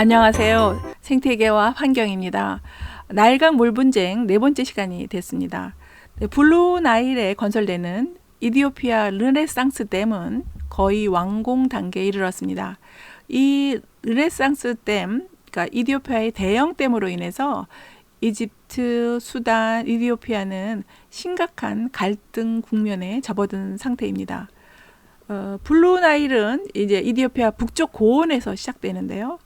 안녕하세요. 생태계와 환경입니다. 나일강 물 분쟁 네 번째 시간이 됐습니다. 네, 블루 나일에 건설되는 이디오피아 르네상스 댐은 거의 완공 단계에 이르렀습니다. 이 르네상스 댐, 그러니까 이디오피아의 대형 댐으로 인해서 이집트, 수단, 이디오피아는 심각한 갈등 국면에 접어든 상태입니다. 어, 블루 나일은 이제 이디오피아 북쪽 고원에서 시작되는데요.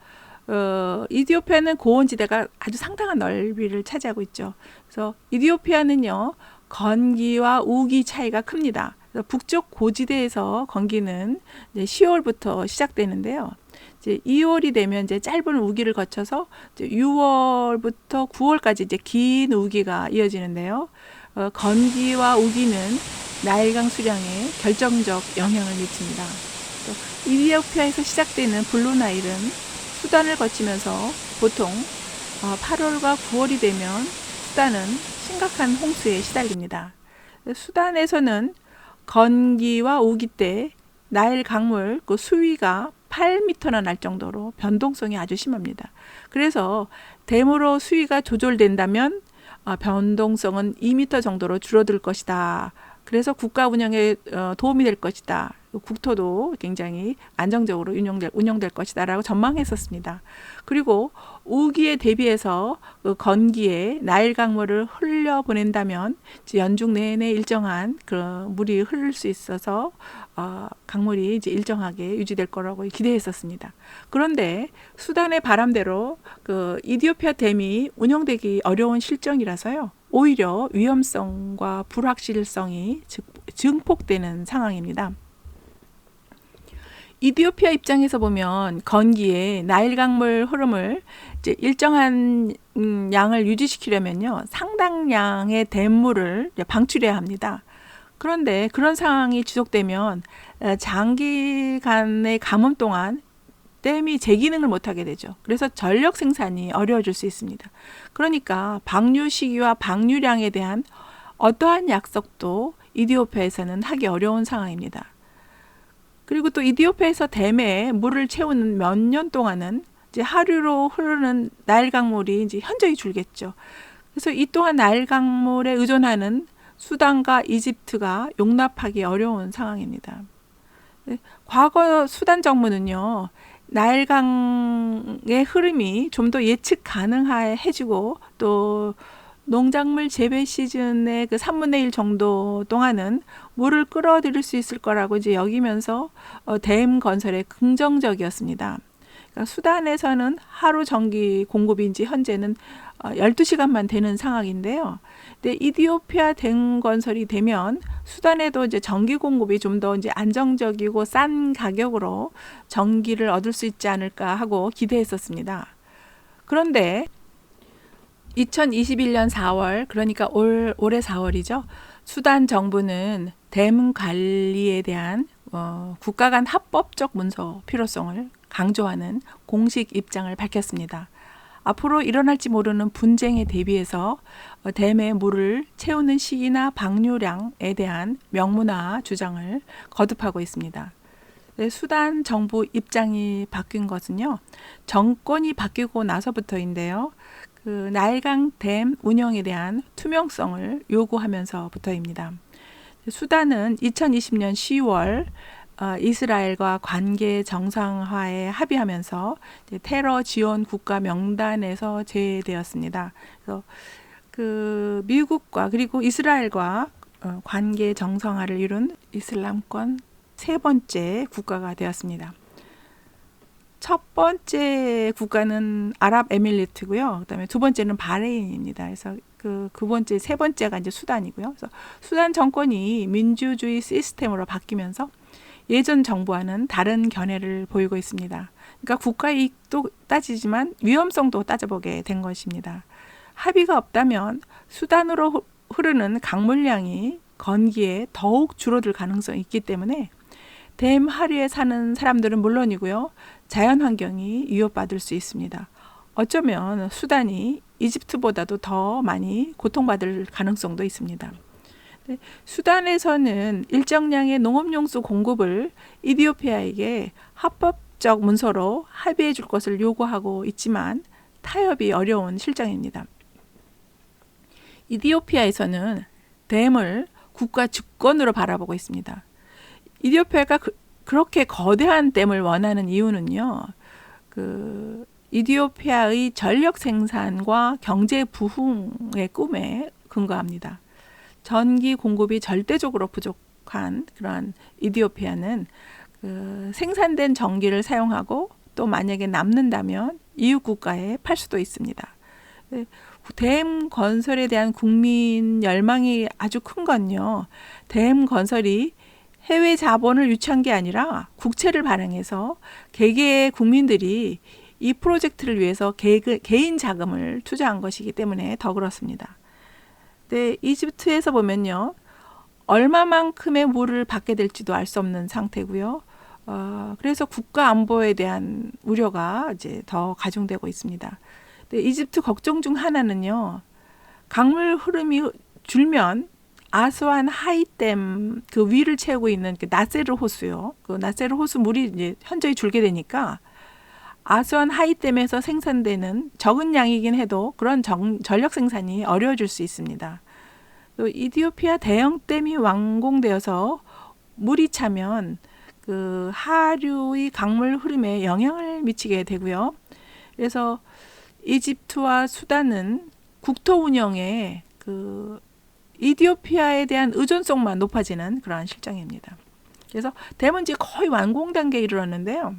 어, 이디오피아는 고원지대가 아주 상당한 넓이를 차지하고 있죠. 그래서 이디오피아는요, 건기와 우기 차이가 큽니다. 북쪽 고지대에서 건기는 이제 10월부터 시작되는데요. 이제 2월이 되면 이제 짧은 우기를 거쳐서 이제 6월부터 9월까지 이제 긴 우기가 이어지는데요. 어, 건기와 우기는 나일강 수량에 결정적 영향을 미칩니다. 또 이디오피아에서 시작되는 블루 나일은 수단을 거치면서 보통 8월과 9월이 되면 수단은 심각한 홍수에 시달립니다. 수단에서는 건기와 우기 때 나일 강물 그 수위가 8m나 날 정도로 변동성이 아주 심합니다. 그래서 댐으로 수위가 조절된다면 변동성은 2m 정도로 줄어들 것이다. 그래서 국가 운영에 어, 도움이 될 것이다. 국토도 굉장히 안정적으로 운영될, 운영될 것이다라고 전망했었습니다. 그리고 우기에 대비해서 그 건기에 나일 강물을 흘려 보낸다면 연중 내내 일정한 그 물이 흐를 수 있어서 어, 강물이 이제 일정하게 유지될 거라고 기대했었습니다. 그런데 수단의 바람대로 그 이디오피아 댐이 운영되기 어려운 실정이라서요. 오히려 위험성과 불확실성이 증폭되는 상황입니다. 이디오피아 입장에서 보면 건기에 나일 강물 흐름을 이제 일정한 음, 양을 유지시키려면요 상당량의 댐물을 방출해야 합니다. 그런데 그런 상황이 지속되면 장기간의 가뭄 동안 댐이 제 기능을 못하게 되죠. 그래서 전력 생산이 어려워질 수 있습니다. 그러니까 방류 시기와 방류량에 대한 어떠한 약속도 이디오피아에서는 하기 어려운 상황입니다. 그리고 또 이디오피아에서 댐에 물을 채우는 몇 년 동안은 이제 하류로 흐르는 나일 강물이 이제 현저히 줄겠죠. 그래서 이 또한 나일 강물에 의존하는 수단과 이집트가 용납하기 어려운 상황입니다. 네, 과거 수단 정부는요, 나일강의 흐름이 좀 더 예측 가능해지고 또 농작물 재배 시즌의 그 3분의 1 정도 동안은 물을 끌어들일 수 있을 거라고 이제 여기면서 어, 댐 건설에 긍정적이었습니다. 그러니까 수단에서는 하루 전기 공급이 이제 현재는 어, 12시간만 되는 상황인데요. 근데 이디오피아 댐 건설이 되면 수단에도 이제 전기 공급이 좀 더 이제 안정적이고 싼 가격으로 전기를 얻을 수 있지 않을까 하고 기대했었습니다. 그런데 2021년 4월, 그러니까 올, 올해 4월이죠. 수단 정부는 댐 관리에 대한 어, 국가 간 합법적 문서 필요성을 강조하는 공식 입장을 밝혔습니다. 앞으로 일어날지 모르는 분쟁에 대비해서 어, 댐의 물을 채우는 시기나 방류량에 대한 명문화 주장을 거듭하고 있습니다. 네, 수단 정부 입장이 바뀐 것은요, 정권이 바뀌고 나서부터인데요. 그 나일강 댐 운영에 대한 투명성을 요구하면서부터입니다. 수단은 2020년 10월 어, 이스라엘과 관계 정상화에 합의하면서 테러 지원 국가 명단에서 제외되었습니다. 그래서 그 미국과 그리고 이스라엘과 어, 관계 정상화를 이룬 이슬람권 세 번째 국가가 되었습니다. 첫 번째 국가는 아랍에밀리트고요. 그다음에 두 번째는 바레인입니다. 그래서 그, 그 번째, 세 번째가 이제 수단이고요. 그래서 수단 정권이 민주주의 시스템으로 바뀌면서 예전 정부와는 다른 견해를 보이고 있습니다. 그러니까 국가 이익도 따지지만 위험성도 따져보게 된 것입니다. 합의가 없다면 수단으로 흐르는 강물량이 건기에 더욱 줄어들 가능성이 있기 때문에 댐 하류에 사는 사람들은 물론이고요. 자연 환경이 위협받을 수 있습니다. 어쩌면 수단이 이집트보다도 더 많이 고통받을 가능성도 있습니다. 수단에서는 일정량의 농업용수 공급을 이디오피아에게 합법 직접적 문서로 합의해 줄 것을 요구하고 있지만 타협이 어려운 실정입니다. 이디오피아에서는 댐을 국가 주권으로 바라보고 있습니다. 이디오피아가 그, 그렇게 거대한 댐을 원하는 이유는요. 그 이디오피아의 전력 생산과 경제 부흥의 꿈에 근거합니다. 전기 공급이 절대적으로 부족한 그러한 이디오피아는 그 생산된 전기를 사용하고 또 만약에 남는다면 이웃 국가에 팔 수도 있습니다. 네, 댐 건설에 대한 국민 열망이 아주 큰 건요. 댐 건설이 해외 자본을 유치한 게 아니라 국채를 발행해서 개개의 국민들이 이 프로젝트를 위해서 개, 개인 자금을 투자한 것이기 때문에 더 그렇습니다. 네, 이집트에서 보면요. 얼마만큼의 물을 받게 될지도 알 수 없는 상태고요. 어, 그래서 국가 안보에 대한 우려가 이제 더 가중되고 있습니다. 네, 이집트 걱정 중 하나는요. 강물 흐름이 줄면 아스완 하이댐 그 위를 채우고 있는 그 나세르 호수요. 그 나세르 호수 물이 이제 현저히 줄게 되니까 아스완 하이댐에서 생산되는 적은 양이긴 해도 그런 정, 전력 생산이 어려워질 수 있습니다. 또 이디오피아 대형 댐이 완공되어서 물이 차면 그 하류의 강물 흐름에 영향을 미치게 되고요. 그래서 이집트와 수단은 국토 운영에 그 이디오피아에 대한 의존성만 높아지는 그러한 실정입니다. 그래서 이제 거의 완공 단계에 이르렀는데요.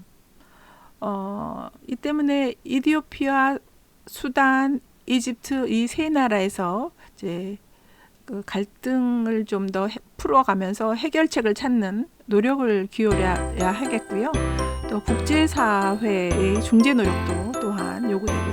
어, 이 때문에 이디오피아, 수단, 이집트 이 세 나라에서 이제 그 갈등을 좀 더 풀어가면서 해결책을 찾는 노력을 기울여야 하겠고요. 또 국제사회의 중재 노력도 또한 요구되고 있습니다.